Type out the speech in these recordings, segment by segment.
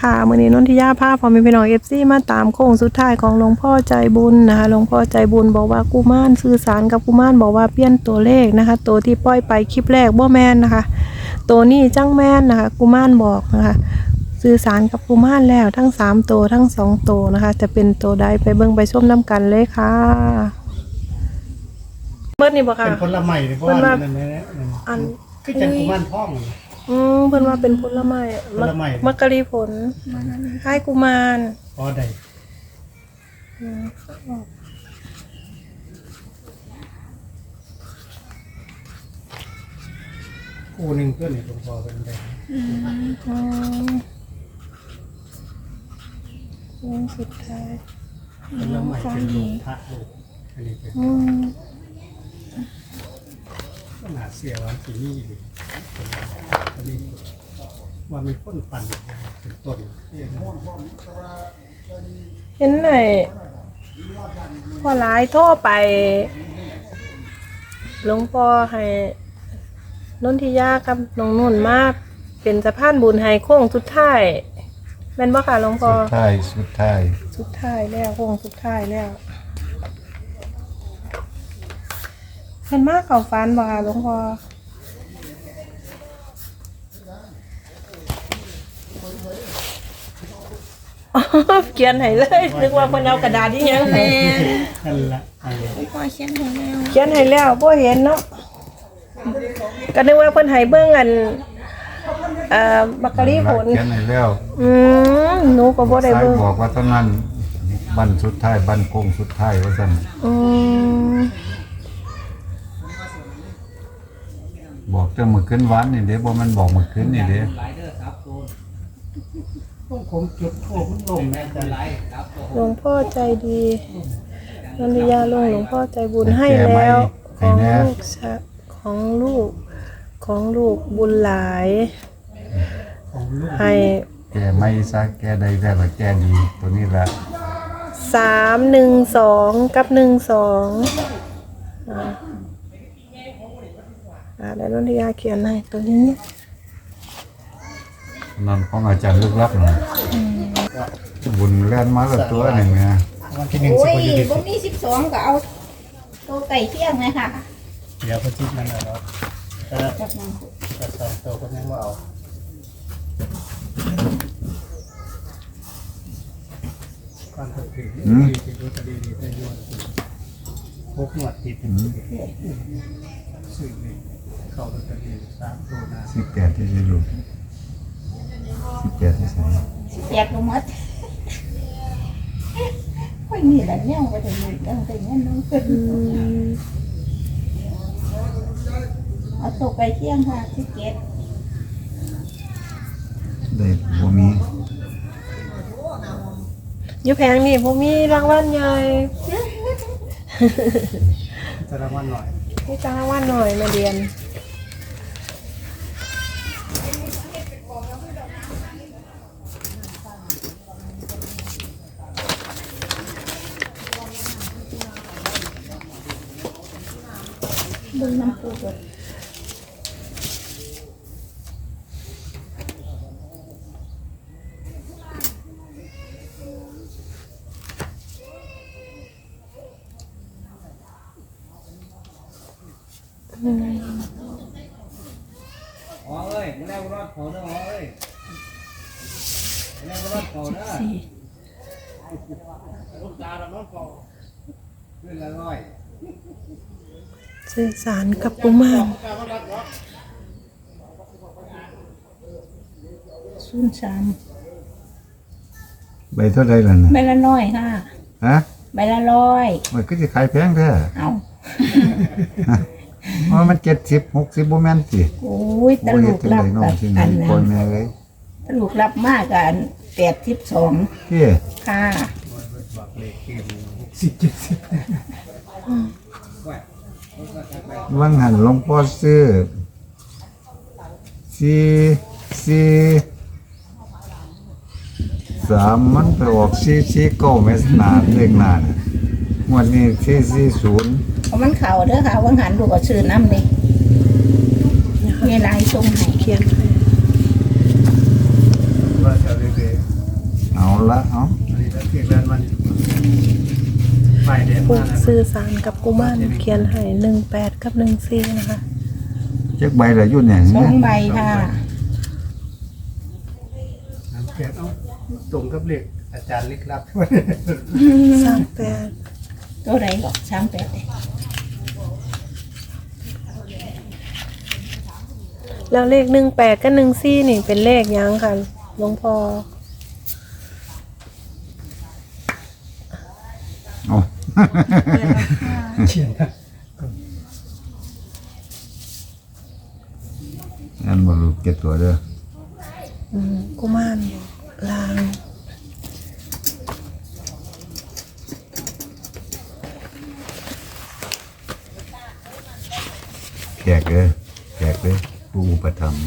ค่ะมื้อนี้นนทิยาภาพพอแมีพี่น้อง FC มาตามโค้งสุดท้ายของหลวงพ่อใจบุญนะคะหลวงพ่อใจบุญบอกว่ากุมารสื่อสารกับกุมารบอกว่าเปลี่ยนตัวเลขนะคะ ตัวที่ปล่อยไปคลิปแรกบ่แม่นนะคะ ตัวนี้จังแม่นนะคะกุมารบอกนะคะ สื่อสารกับกุมารแล้วทั้งสามตัวทั้งสองตัวนะคะ จะเป็นตัวใดไปเบิ่งไปชมน้ำกันเลยค่ะเบิดนี่บ่ค่ะเป็นผลไม้เลยเพราะเพิ่นว่าว่านั่นนะอันคือจังกุมารทอง อืมเพิ่นว่าเป็นผลไม้ผลไม้ มักกะลีผลคล้ายกุมารพอได้อืมคู่หนึ่งเพื่อนนี่หลวงพ่อเป็นได้อืมเรื่องสุดท้ายผลไม้เป็นลูกพระลูกอันนี้เป็นอืม ขนาดเสียวันที่นี่เลย อันนี้ว่ามีต้นปันเป็นต้นเห็นไหนพอร้ายโทรไปหลวงพ่อให้นนทิยากับน้องนุ่นมาเป็นสะพานบุญให้โค้งสุดท้ายแม่นบ่ค่ะหลวงพ่อสุดท้ายสุดท้ายสุดท้ายแล้วโค้งสุดท้ายแล้วเห็นมากเขาฟันบ่ค่ะหลวงพ่อ เขียนให้เลย นึกว่าเพิ่นเอากระดาษที่ยังให้นั่นละอันนี้พ่อเขียนให้แล้วเขียนให้แล้วบ่เห็นเนาะก็นึกว่าเพิ่นให้เบิ่งอันเอ่อบักกะรีผลเขียนให้แล้วอืมหนูก็บ่ได้สายเบิ่งบอกว่าตอนนั้นบันสุดท้ายบันโค้งสุดท้ายว่าซั่นอืมบอกจะมื้อคืนวันนี่เด้บ่แมันบอกมื้อคืนนี่เด้ พวกผมจุดโทษมันลงแม่แต่ไรหลวงพ่อใจดีนันทิยาลงหลวงพ่อใจบุญให้แล้วขให้องแน่ลูกชะของลูกของลูกบุญหลายของลูกให้แกไม่ซะแกได้ได้ว่าแกดีตัวนี้ละสามหนึ่งสองกับหนึ่งสองอ่าอ่าแล้วนันทิยาเขียนให้ตัวนี้ นั่นของอาจารย์ลึกลับน่ะบุญแล่นมาแล้วตัวนี่แม่วันที่หนึ่งโอ้สิบยวันที่บ่มีสิบสองก็เอาตัวไก่เที่ยงเลยค่ะเดี๋ยวพระจิตนั่นแหละเนาะแต่จับมันแต่สองตัวก็ยังว่าเอาความผิดถึงที่ที่รู้คดีนี้ได้ยวนพกหนวดติดสื่อนี่เข้าลอตเตอรี่สามตัวนะ18ที่ สิลูก18ที่สิสิแจกลงหมดค่อยนี่แหละเนี่ยไปถึงนี่ยังไปเนี่ยน้องขึ้นอืมเอาตัวไก่เที่ยงค่ะสิเจ็ดได้บ่มีอยู่แพงนี่ผมมีรางวัลใหญ่จะระวังหน่อยมีรางวัลหน่อยมาเรียน ดึงน้ำปูกดอ๋อเอ้ยมึงได้กูรอดเขาเด้ออ๋ อเอ้ยมึงได้กูรอดเขาเด้อสี่ลูกตาเรารอดเขาขึ้นละร้อยสื่อสารกับกุมารศูนย์สามใบเท่าใดล่ะน่ะใบละร้อยค่ะฮะใบละร้อยมันก็สิขายแพงแท้เอาว่ามัน70 60บ่แม่นสิโอ้ยตบ่ลเฮ็ดกจังรับไดน้อกังบสิหอันีนพ่อนั้นแม่เอ้ยตลกรับมากกันแปดสิบสองเที่ค่ะบอกเลขเกมสิบเจ็ดสิบ ว่างหันหลวงพ่อซื้อสี่สี่สามมันไปออกสี่สี่เก้าเมษนานเลขนานงวันนี้สี่สี่ศูนย์เพราะมันเข่าเด้อค่ะว่างหันลูกก็ซื้อน้ำนี่มีลายทรงให้เขียนให้ว่าจะเรื่อยๆเอาละเอาอัน นี้เราเรียกแล้วมันไฟแดงผู้มากแล้วสื่อสารกับกุมารเขียนให้หนึ่งแปดกับหนึ่งสี่นะคะเจ๊กใบละยุ่นเนี่ยสองใบค่ะน้ำแกงเอาตรงกับเลขอาจารย์ลึกลับ สามแปดตัวไหนหรอกสามแปดเลยแล้วเลขหนึ่งแปดกับหนึ่งสี่นี่เป็นเลขหยังค่ะหลวงพ่อ เอาเขียนนะอันบรูเก็บตัวเด้ออืมกุมารลางแขกเด้อแขกเด้อผู้อุปถัมภ์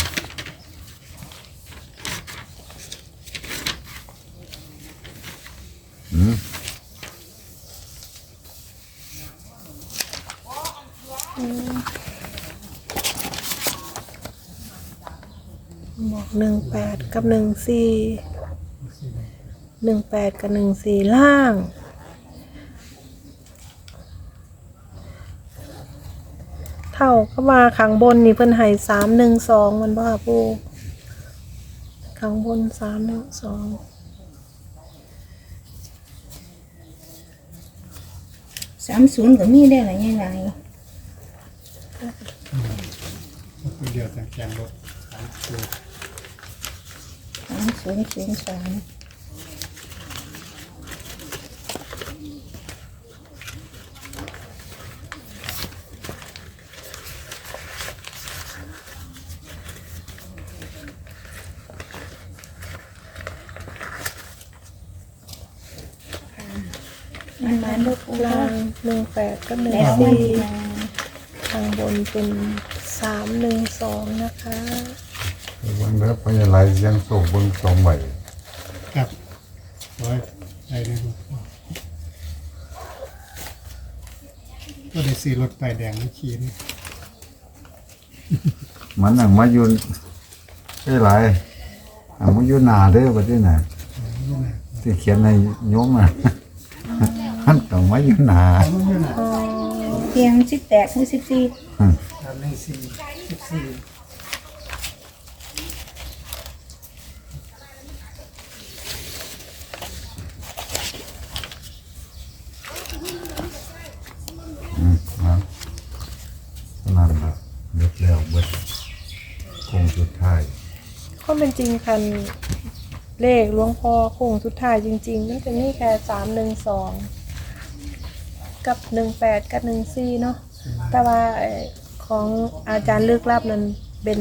อกหนึ่งแปดกับหนึ่งสี่หนึ่งแปดกับหนึ่งสี่ล่าง เท่ากับว่าขังบนนี่เพิ่นให้สามหนึ่งสองมันบ่ค่ะปูขังบนสามหนึ่งสองสามศูนย์ก็มีได้หลายอย่างไรเดียวแต่แกงรถสามตัว ศูนย์ศูนย์สามมันมาลูกปูล่างหนึ่งแปดกับหนึ่งแล้วมันสี่มาข้างบนเป็นสามหนึ่งสองนะคะ วันเด้อพญาไหลเสียงโศกเบิ่งสองใบครับร้อยได้เลยก็ได้ซื้อรถไฟแดงมาขี่นี่มันนั่งมาอยู่ไอ้ไหลอะมันอยู่หน้าเด้อบัดนี้น่ะที่เขียนในโยมอะ มันต้องมาอยู่หน้ามันอยู่ไหนเพียงสิบแปดถึงสิบสี่ ทำหนึ่งสี่สิบสี่ อืมนะนั่นล่ะเบิดแล้วเบิดคงสุดท้าย ข้อเป็นจริงคันเลขหลวงพ่อโค้งสุดท้ายจริงๆ มันจะมีแค่สามหนึ่งสองกับหนึ่งแปดกับหนึ่งสี่เนาะแต่ว่าไอ้ของอาจารย์ลึกลับนั้นเป็น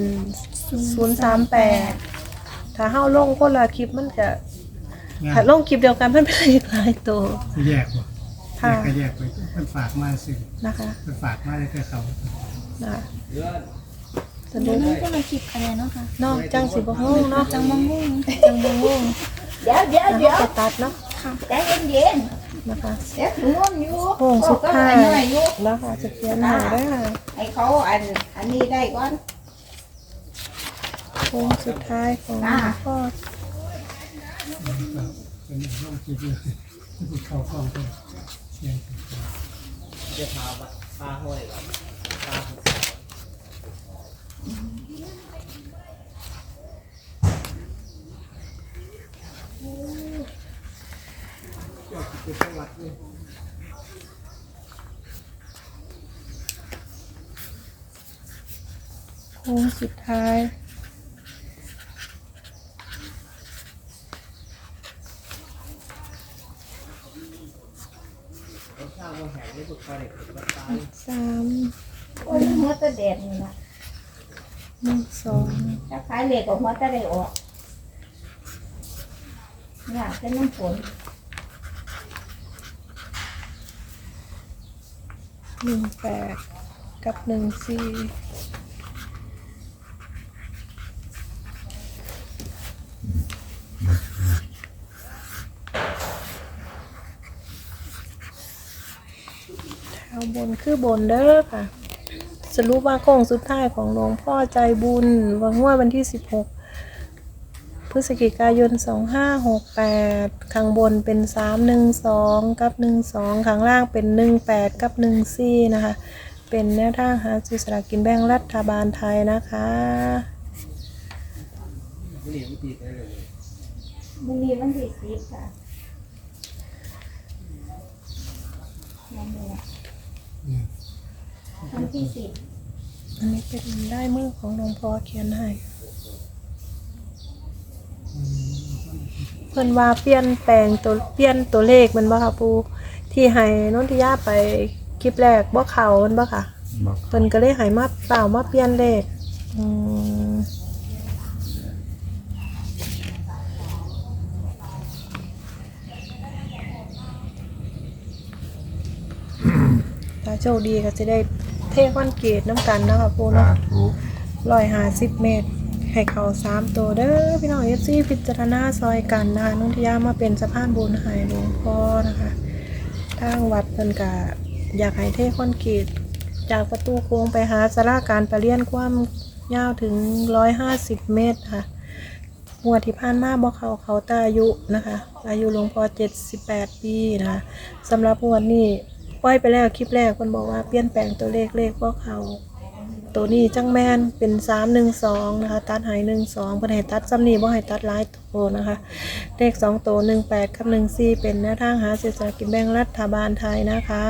ศูนย์สามแปดถ้าเฮ้าลงคนละคลิปมันจะถ้าลงคลิปเดียวกันมันเป็นเลขหลายตัวแยกว่ะแยค่ะกก็แยกไปมันฝากมาสินะคะมันฝากมาได้แค่เขา นะคะสเดี๋รุ ยวปนั้นก็มาคิดอะไรเนาะค่ะเนาะจังสิบงงเนาะจังมงงจังบงงเดี๋ยวเดี๋ยวแล้วเดี๋ยวก็ตัดเนาะใจเย็นนะคะๆเดี๋ยวถึงวันอยู่โค้งสุดท้ายก็หน่อยอยู่แล้วค่ะจะเขียนหาได้ค่ะให้เขาอันอันนี้ได้ก่อนโค้งสุดท้ายของอ่าพ่อเป็นร่องคิดเลยเข้าห้องก็เสียงจะพาบัดพาห้อยก่อนพา โค้งสุดท้าย ข้างบนแหงนี่สุดคอเด็กบัดตาย สาม โอ้ยหัวตะแดดนี่นะ หนึ่งสอง ถ้า ขายเหล็กออกหัวตะได้ออกเนี่ยเป็นน้ำฝนหนึ่งแปดกับหนึ่งสี่แถวบนคือบนเด้อค่ะ รุปว่าโค้งสุดท้ายของหลวงพ่อใจบุญวันงวดวันที่สิบหกพฤศจิกายน 2568 ข้างบนเป็น 312 กับ 12 ข้างล่างเป็น 18 กับ 14 นะคะ เป็นแนวทางหาซื้อสลากกินแบ่งรัฐบาลไทยนะคะมันนี้มันสี่สิบค่ะ วันที่สิบอันนี้เป็นได้มือของหลวงพ่อเขียนให้ เพิ่นว่าเปลี่ยนแปลงตัวเปลี่ยนตัวเลขมันบ่ค่ะปู ที่ให้นนทิยาไปคลิปแรกบ่เข้ามันบ่ค่ะ บอกเพิ่นก็เลยให้มาเปล่ามาเปลี่ยนเลขอืมถ้าโชคดีก็จะได้ เทคอนกรีตน้ำกันเนาะคะปูสาเนาะธุร้อยหาสิบเมตร ให้เขาสามตัวเด้อพี่น้องเอฟซีพิจารณาซอยกันนะคะนุ่นทิยามาเป็นสะพานบุญใหายหลวงพ่อนะคะทางวัดเพิ่นกะอยากให้เทคอนกรีตจากประตูโค้งไปหาสาราการประเรียนความยาวถึงร้อยห้าสิบเมตรค่ะงวดที่ผ่านมาบอกเขาเขาตาอายุนะคะ อายุหลวงพ่อเจ็ดสิบแปดปีนะคะสำหรับงวดนี้ ปล่อยไปแล้วคลิปแรกคนบอกว่าเปลี่ยนแปลงตัวเลขเลขบอกเขา ตัวนี้จังแมนเป็นสามหนึ่งสองนะคะ ตัดหายหนึ่งสองเพื่อให้ตัดซ้ำนี่บ่ให้ตัดหลายตัวนะคะ เลขสองตัวหนึ่งแปดกับหนึ่งสี่เป็นแนวทางหาเศรษฐกิจแบ่งรัฐบาลไทยนะคะ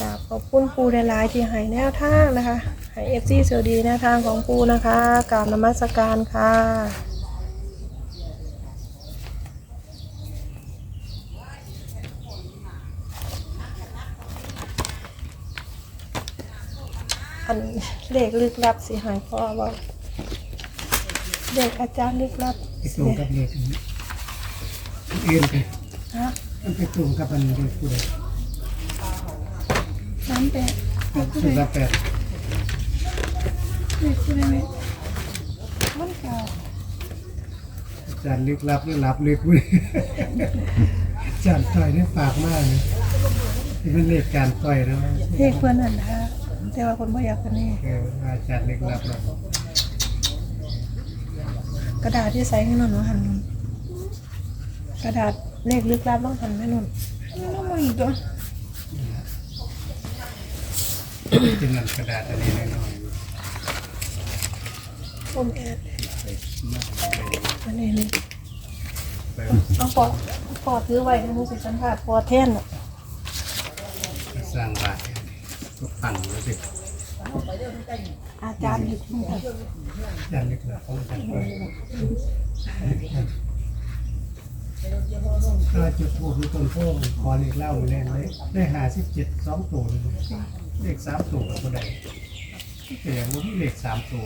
กราบขอบคุณปูหลายๆที่ให้แนวทางนะคะให้เอฟซีสวัสดีแนวทางของปูนะคะกราบนมัสการค่ะ อัน เลขลึกลับสิหายพ่อว่าเด็กอาจารย์ลึกลับไปตรงกับเลขอื่นไปฮะมันไปตรงกับอันเลขผู้ใดน้ำแปะสุดละแปดเลขอะไรมันเก่าอาจารย์ลึกลับหรือลับลึกเว้ยอาจารย์ต่อยได้ฝากมากเลยที่เป็นเลขการต่อยนะเลขเพื่อนอันนะ แต่ว่าคนบ่อยากกันนี่เอออาจารย์ลึกลับนะกระดาษที่ใส่ให้นนท์ว่าหันนนกระดาษเลขลึกลับต้องหันให้นนท์น้องมาอีกตัวเป็นเงินกระดาษอันนี้แน่นอนผมแอดอันนี้นี่ไปเอาปอปอถือไว้ในมือสิสัมผัสปอแท่นอะสร้างบาท ตั้งเลยสิอาจารย์ลึกลับอาจารย์ลึกนะของอาจารย์ต่อยก็จุดทูบมีต้นโพขอเลขเล่าแน่เลยได้หาสิบเจ็ดสองตัวเลยเลขสามตัวก็ได้แต่ยังไม่มีเลขสามตัว